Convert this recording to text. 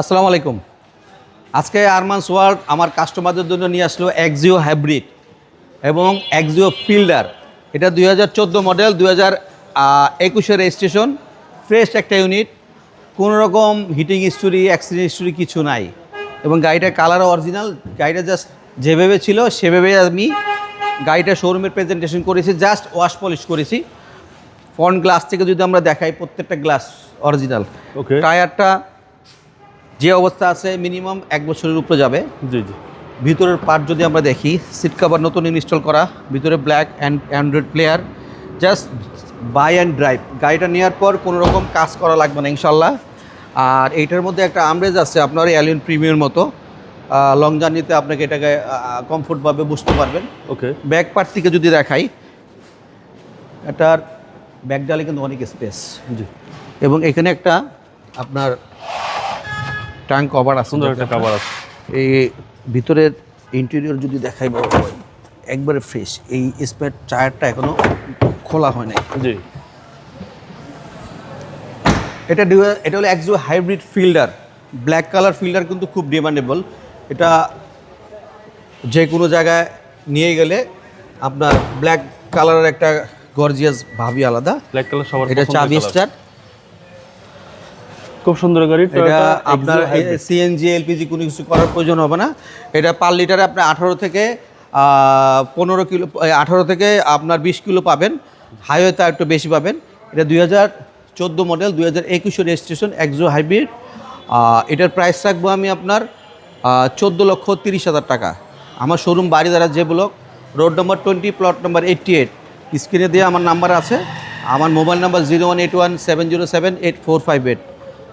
আসসালামু আলাইকুম। আজকে আরমান্স ওয়ার্ল্ড আমার কাস্টমারদের জন্য নিয়ে আসলো এক্সিও হাইব্রিড এবং এক্সিও ফিল্ডার এটা দুই হাজার চোদ্দ মডেল দুই হাজার একুশের রেজিস্ট্রেশন ফ্রেশ একটা ইউনিট কোনো রকম হিটিং হিস্টোরি অ্যাক্সিডেন্ট হিস্টোরি কিছু নাই। এবং গাড়িটার কালারও অরিজিনাল গাড়িটা জাস্ট যেভাবে ছিল সেভাবে আমি গাড়িটা শোরুমের প্রেজেন্টেশন করেছি জাস্ট ওয়াশ পলিশ করেছি। ফ্রন্ট গ্লাস থেকে যদি আমরা দেখাই প্রত্যেকটা গ্লাস অরিজিনাল. টায়ারটা যে অবস্থা আছে মিনিমাম এক বছরের উপরে যাবে। জি জি। ভিতরের পার্ট যদি আমরা দেখি সিট কাভার নতুন ইনস্টল করা ভিতরে black and Android player just buy and drive গাড়িটা নেওয়ার পর কোনো রকম কাজ করা লাগবে না ইনশাল্লাহ। আর এইটার মধ্যে একটা আমরেজ আছে আপনার অ্যালিয়ন প্রিমিয়ার মতো। লং জার্নিতে আপনাকে এটাকে কমফোর্টভাবে বুঝতে পারবেন। ওকে। ব্যাক পার্ট থেকে যদি দেখাই এটার ব্যাক ডালে কিন্তু অনেক স্পেস জি। এবং এখানে একটা আপনার ট্যাঙ্ক কভার আছে সুন্দর একটা কভার আছে। এই ভিতরের ইন্টেরিয়র যদি দেখাই বড় একবারে ফ্রেশ এই স্পেয়ার টায়ারটা এখনও খোলা হয় নাই। জি। এটা এটা হলো Axio hybrid Fielder black colour Fielder কিন্তু খুব ডিমান্ডেবল এটা যে কোনো জায়গায় নিয়ে গেলে আপনার ব্ল্যাক কালারের একটা গর্জিয়াস ভাবি আলাদা। ব্ল্যাক কালার সবার এটা চাবি স্টার্ট খুব সুন্দর গাড়ি এটা আপনার। সিএনজি এলপিজি কোনো কিছু করার প্রয়োজন হবে না। এটা পার লিটারে আপনার আঠারো থেকে পনেরো কিলো আঠারো থেকে আপনার বিশ কিলো পাবেন। হাইওয়েতে আর একটু বেশি পাবেন। এটা দুই হাজার চোদ্দ মডেল দুই হাজার একুশে রেজিস্ট্রেশন একজো হাইব্রিড এটার প্রাইস রাখব আমি আপনার চোদ্দ লক্ষ তিরিশ হাজার টাকা। আমার শোরুম বাড়ি দ্বারা যে block road number twenty plot number eighty eight স্ক্রিনে দিয়ে আমার নাম্বার আছে। আমার mobile number zero one eight one seven zero seven eight four five eight